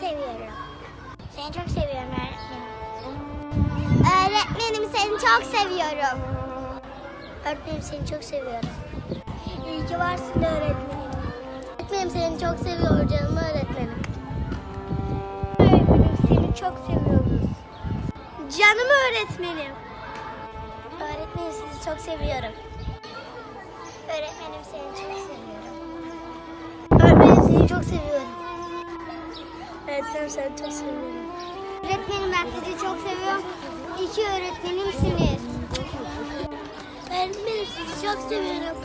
seni çok seviyorum öğretmenim. Öğretmenim seni çok seviyorum. Öğretmenim seni çok seviyorum. İyi ki varsın öğretmenim. Öğretmenim seni çok seviyorum canım öğretmenim. Öğretmenim seni çok seviyoruz. Canım öğretmenim. Öğretmenim sizi çok seviyorum. Öğretmenim seni çok seviyorum. Öğretmenim seni çok seviyorum. Öğretmenim ben sizi çok seviyorum. İyi ki öğretmenimsiniz. Öğretmenim sizi çok seviyorum.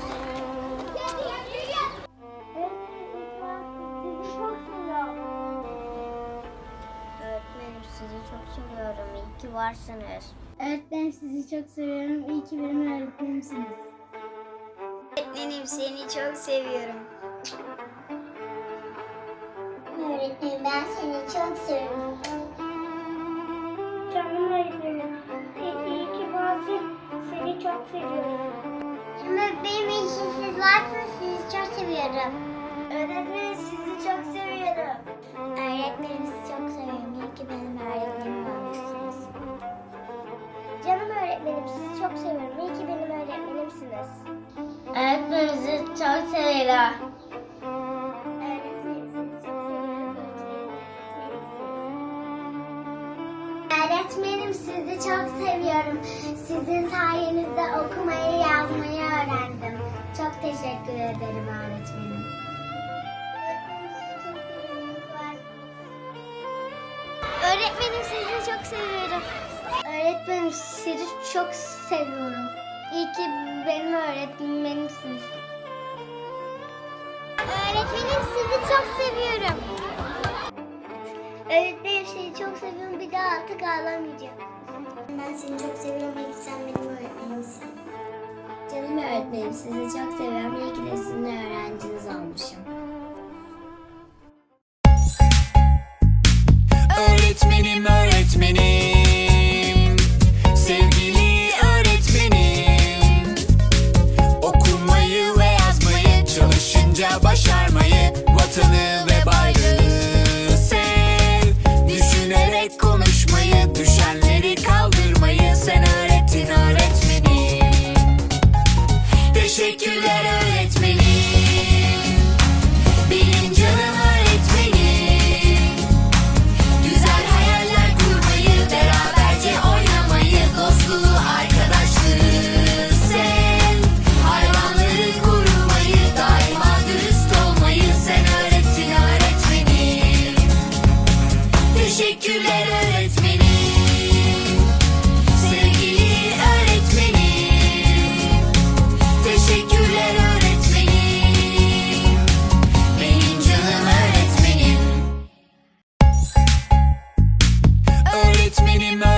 Öğretmenim sizi çok seviyorum. İyi ki varsınız. Öğretmenim sizi çok seviyorum. İyi ki benim öğretmenimsiniz. Öğretmenim seni çok seviyorum. Öğretmenim ben seni çok seviyorum. Canım öğretmenim. İyi ki varsın. Seni çok seviyorum. Öğretmenim iyi ki siz varsınız. Sizi çok seviyorum. Öğretmenim sizi çok seviyorum. Öğretmenim sizi çok seviyorum. İyi ki benim öğretmenim olmuşsunuz. Canım öğretmenim sizi çok seviyorum. İyi ki benim öğretmenimsiniz. Öğretmenim sizi çok seviyorum. Öğretmenim sizi çok seviyorum. Sizin sayenizde okumayı yazmayı öğrendim. Çok teşekkür ederim öğretmenim. Öğretmenim sizi çok seviyorum. Öğretmenim sizi çok seviyorum. İyi ki benim öğretmenimsiniz. Öğretmenim sizi çok seviyorum. Öğretmenim seni çok seviyorum. Bir daha artık ağlamayacağım. Ben seni çok seviyorum. İyi ki sen benim öğretmenimsin. Canım öğretmenim sizi çok seviyorum. İyi ki de sizin öğrenciniz olmuşum. it's minimal.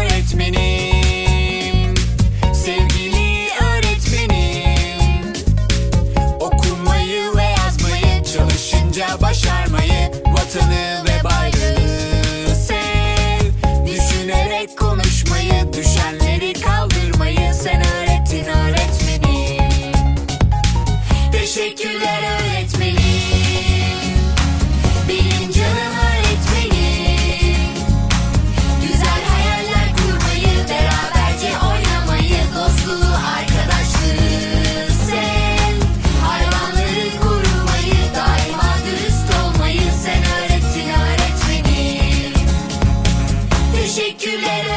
teşekkürler.